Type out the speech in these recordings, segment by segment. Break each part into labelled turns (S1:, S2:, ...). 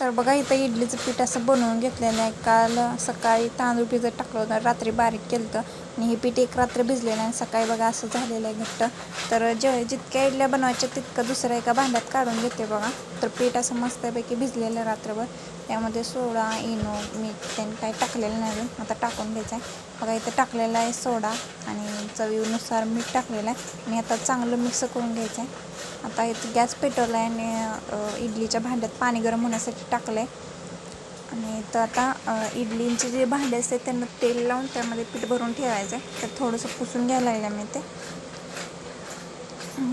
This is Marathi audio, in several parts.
S1: तर बघा इथं इडलीचं पीठ असं बनवून घेतलेलं आहे. काल सकाळी तांदूळ भिजत टाकलं होतं रात्री बारीक केलं होतं. आणि हे पीठ एक रात्र भिजलेलं आहे सकाळी बघा असं झालेलं आहे घट्ट. तर जे जितक्या इडल्या बनवायच्या तितकं दुसऱ्या एका भांड्यात काढून घेते बघा. तर पीठ असं मस्तपैकी भिजलेलं आहे रात्रभर. त्यामध्ये सोडा इनो मीठ त्यांनी काही टाकलेलं नाही आता टाकून घ्यायचं आहे. बघा इथं टाकलेलं आहे सोडा आणि चवीनुसार मीठ टाकलेलं आहे. आणि आता चांगलं मिक्स करून घ्यायचं आहे. आता इथं गॅस पेटवला आहे आणि इडलीच्या भांड्यात पाणी गरम होण्यासाठी टाकलं आहे आणि तर आता इडलींचे जे भांडे असते त्यांना तेल लावून त्यामध्ये पीठ भरून ठेवायचं आहे. तर थोडंसं पुसून घ्यायला लागलं मी ते.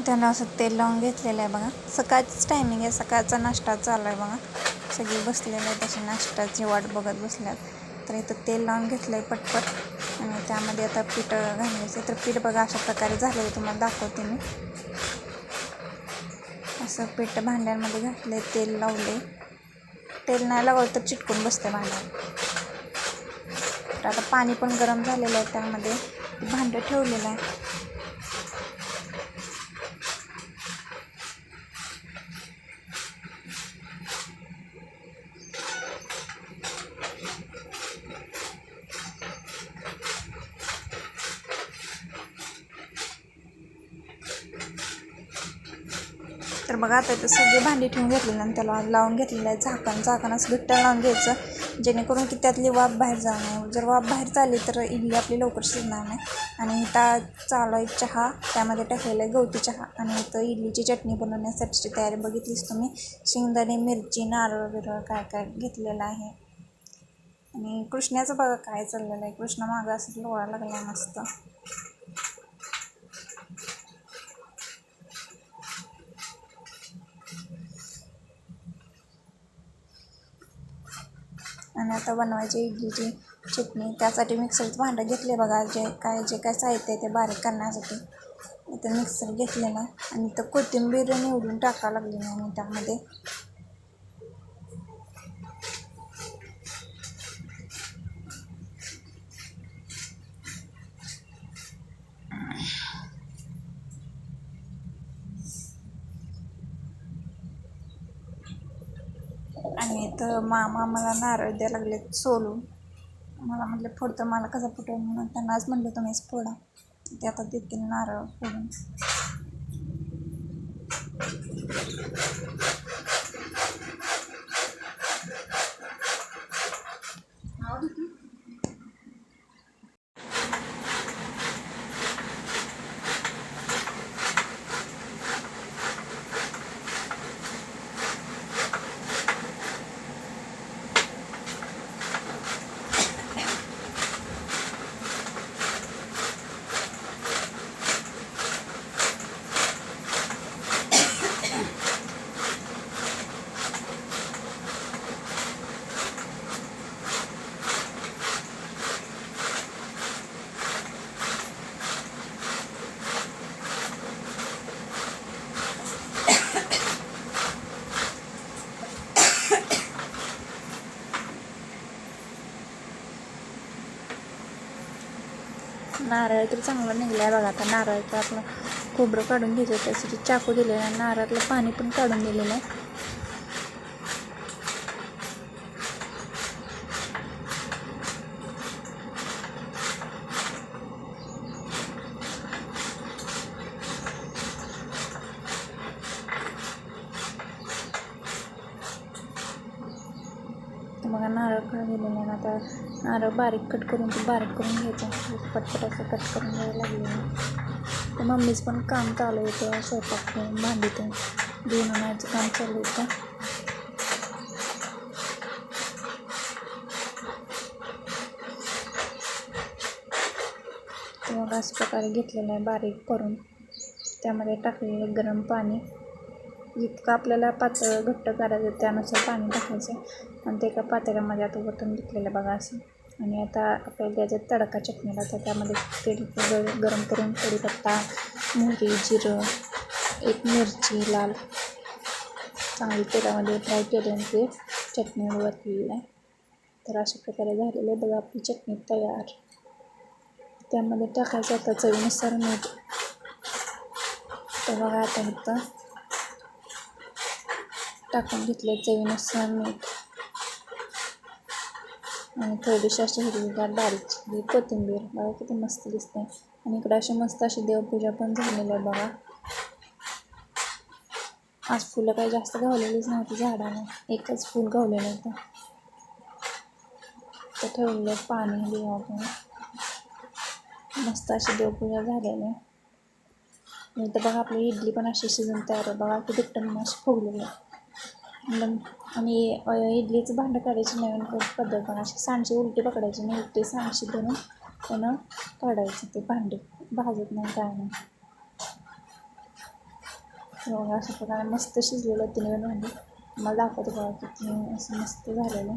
S1: त्यांना असं तेल लावून घेतलेलं आहे बघा. सकाळचंच टायमिंग आहे. सकाळचा नाश्ता चालू आहे बघा. सगळी बसलेले आहेत तसे नाश्त्याची वाट बघत बसल्यात. तर इथं तेल लावून घेतलं आहे पटपट. आणि त्यामध्ये आता पीठ घालायचं तर पीठ बघा अशा प्रकारे झालेलं आहे तुम्हाला दाखवते मी. असं पीठ भांड्यांमध्ये घातलं तेल लावले तेल नाही लावलं तर चिटकून बसते भांड्यात तर आता पाणी पण गरम झालेलं आहे त्यामध्ये. भांडं ठेवलेलं आहे. तर बघा आता इथं सगळी भांडी ठेवून घेतलेलं आणि त्याला लावून घेतलेलं आहे. झाकण झाकण असं घट्ट लावून घ्यायचं जेणेकरून की त्यातली वाफ बाहेर जाणार नाही. जर वाफ बाहेर चालली तर इडली आपली लवकर शिजणार नाही. आणि इथं चालू आहे चहा त्यामध्ये टाकलेलं आहे गवती चहा. आणि इथं इडलीची चटणी बनवण्यासाठीची तयारी बघितलीच तुम्ही. शेंगदाणे मिरची नारळ बिरळ काय काय घेतलेलं आहे. आणि कृष्णाचं बघा काय चाललेलं आहे. कृष्ण मागं असं लोळा लागला मस्त. आणि आता बनवायची इडलीची चटणी त्यासाठी मिक्सरचं भांडं घेतले बघा जे काय जे काय साहित्य आहे ते बारीक करण्यासाठी. इथं मिक्सर घेतलेला आणि तर कोथिंबीर निवडून टाकावं लागली नाही मी त्यामध्ये तर मामा मला नारळ द्यायला लागले सोलून. मला म्हटलं फोडतं मला कसं फुटेल? म्हणून त्यांना आज म्हटलं तुम्हीच फोडा. ते आता देतील नारळ फोडून. नारळ तर चांगला निघला आहे बघा. आता नारळाचं आपलं खोबरं काढून घ्यायचं त्यासाठी चाकू दिलेला आहे. नारळातलं पाणी पण काढून दिलेलं आहे. तर बघा नारळ कट दिलेलं आहे आता नारळ बारीक कट करून ते बारीक करून घ्यायचं. पटपट असं कट करून घ्यायला लागलं तर मम्मीचं पण काम चालू होतं स्वयंपाक ते भांडी ते. धुवून आणायचं काम चालू होतं. तर मग अशा प्रकारे घेतलेलं आहे बारीक करून. त्यामध्ये टाकलेलं गरम पाणी. जितकं आपल्याला पातळ घट्ट करायचं त्यानुसार पाणी टाकायचं आणि ते एका पातेल्यामध्ये आता ओतून घेतलेलं बघा असं. आणि आता आपल्याला त्याच्यात तडका चटणीला. तर त्यामध्ये तेल गरम करून कढीपत्ता मोहरी जिरं एक मिरची लाल चांगली तेलामध्ये फ्राय केले आणि ते चटणी वतलेलं आहे. तर अशा प्रकारे झालेलं आहे. बघा आपली चटणी तयार. त्यामध्ये टाकायचं आता चवीनुसार मीठ. तर बघा आता इथं टाकून घेतले चवीनुसार मीठ. आणि थोडीशी अशी हिरवीगार बारीक कोथिंबीर. बघा किती मस्त दिसते. आणि इकडं अशी मस्त अशी देवपूजा पण झालेली आहे बघा. आज फुलं काही जास्त गावलेलीच नव्हती झाडाने. एकच फूल गावलेलं होतं. तर ठेवलेलं पाणी देवापुढे मस्त अशी देवपूजा झालेली आहे. आणि बघा आपली इडली पण अशी शिजून तयार आहे. बघा किती टन अशी फुगलेली आहे. आणि इडलीचं भांडं काढायची नवीन पद्धत पण अशी सांडशी उलटी पकडायची नाही उलटी सांडशी धरून त्यानं काढायचं ते भांडे. भाजत नाही काय नाही. मग अशा प्रकारे मस्त शिजलेलं होतं तिने भांडी. मला दाखवतो बघा किती असं मस्त झालेलं.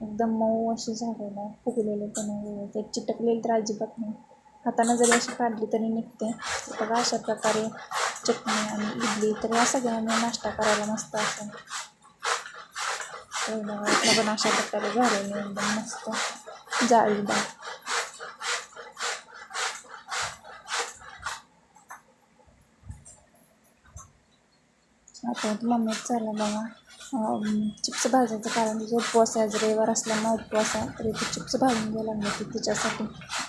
S1: एकदम मऊ अशी झालेलं. आहे फुगलेलं पण ते चिटकलेलं तर अजिबात नाही. हातानं जरी अशी काढली तरी निघते. बघा अशा प्रकारे चटणी आणि इडली तर या सगळ्यांनी नाश्ता करायला मस्त असेल तर पण अशा प्रकारे झालेली एकदम मस्त. जाळीदार आता मम्मीच चाललं बघा. चिप्स भाजायचं कारण तिचा उपवास आहे आज रविवार असल्यामुळे उपवास आहे तरी ती चिप्स भाजून घ्यायला लागली होती तिच्यासाठी.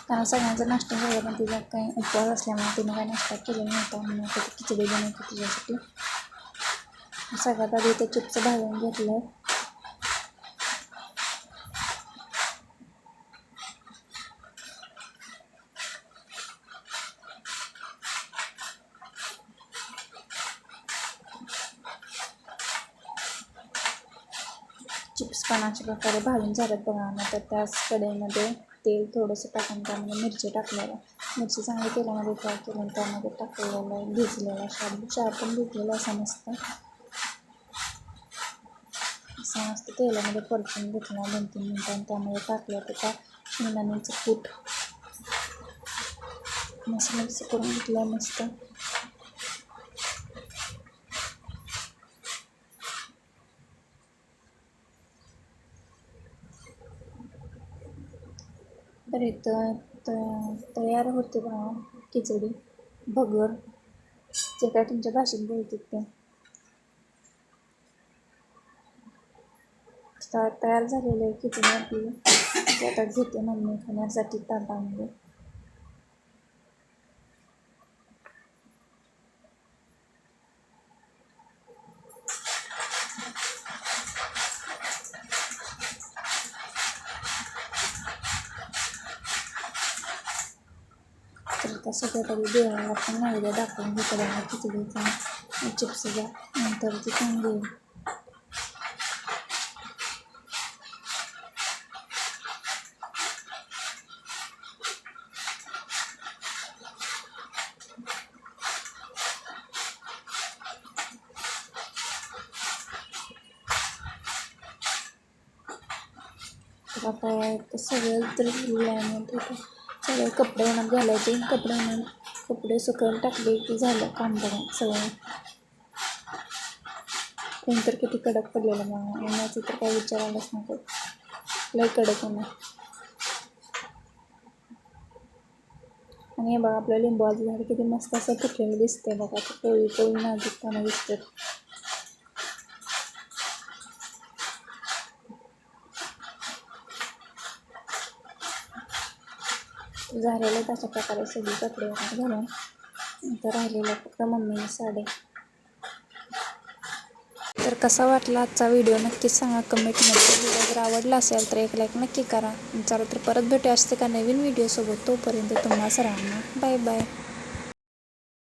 S1: कारण सगळ्यांचा नाश्ता झाला पण तिचा काही उपवास असल्यामुळे तिने काही नाश्ता केला नव्हता म्हणून खिचडी बनवते तिच्यासाठी. सगळ्यात आधी ते चिप्स भाजून घेतलं. चिप्स अशा प्रकारे भाजून झाल्यात बघा. ना तर त्याच कढईमध्ये तेल थोडंसं टाकून त्यामध्ये मिरची टाकलेलं मिरची चांगली तेलामध्ये फ्राय करून त्यामध्ये टाकलेलं आहे. भिजलेला शाबू शाब पण भिजलेला असा मस्त. असं मस्त तेलामध्ये परतून घेतला दोन तीन मिनटांनी त्यामध्ये टाकलं तर त्या शेंगदाण्याचं कूट. मस्त मिक्स करून घेतलं मस्त. तर इथं त- तयार होते बा खिचडी भगर जे काय तुमच्या भाषेत बोलतात ते. तर तयार झालेलं आहे खिचडी आपली. आता घेते मम्मी खाण्यासाठी ताटामध्ये. तर त्या सगळ्याकडे देवाला पण नैवेद्य दाखवून घेतलं बघा खिचडीचा चिप्सचा नंतर ती चांगली तर आता ते सगळं तर झालेलं आहे मग तिथं सगळे कपडे उन्हात घालायचे कपडे उन्हात कपडे सुकवून टाकले की झालं काम बघा सगळं. ऊन तर किती कडक पडलेलं मग उन्हाचं तर काही विचारायलाच नको. लय कडक ऊन आणि हे बघा आपलं लिंबाचं झाड किती मस्त असं फुटलेलं दिसतंय बघा. ते कोळी कोळी नाजूकपणा दिसतात. झालेलं तशा प्रकारे सगळी कपडे वगैरे घालून तर राहिलेलं फक्त मम्मीने साडे. तर कसा वाटला आजचा व्हिडिओ नक्कीच सांगा कमेंटमध्ये व्हिडिओ जर आवडला असेल तर एक लाईक नक्की करा. चला तर परत भेटू असते का नवीन व्हिडिओसोबत तोपर्यंत तुम्हाला सरांना बाय बाय